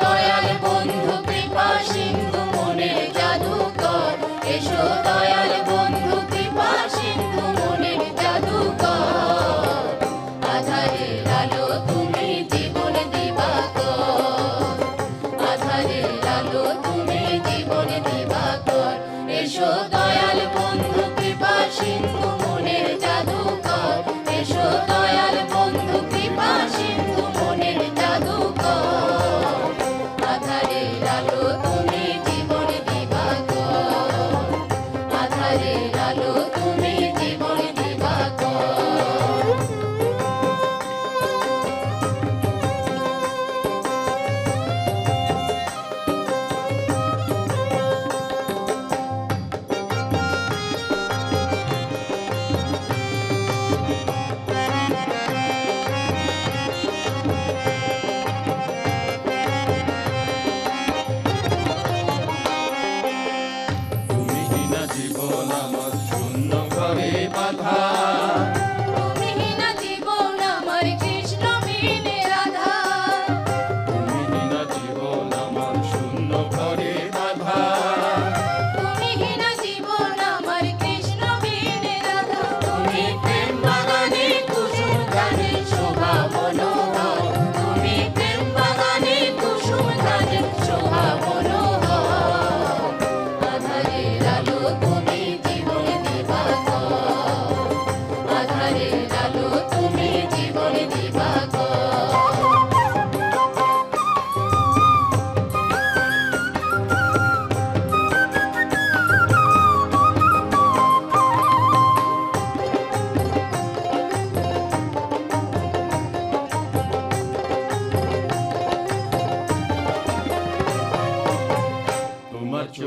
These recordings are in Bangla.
দয়াল বন্ধু, কৃপা সিন্ধু মনে জাদু কর এসো দয়াল বন্ধু, কৃপা সিন্ধু মনে জাদু কর আধারে আলো তুমি জীবন দিবা কর আধারে আলো তুমি জীবন দিবা কর এসো জীবন আমার শূন্য করে পাথা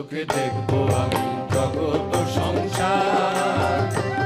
চোখে দেখব আমি জগৎ সংসার।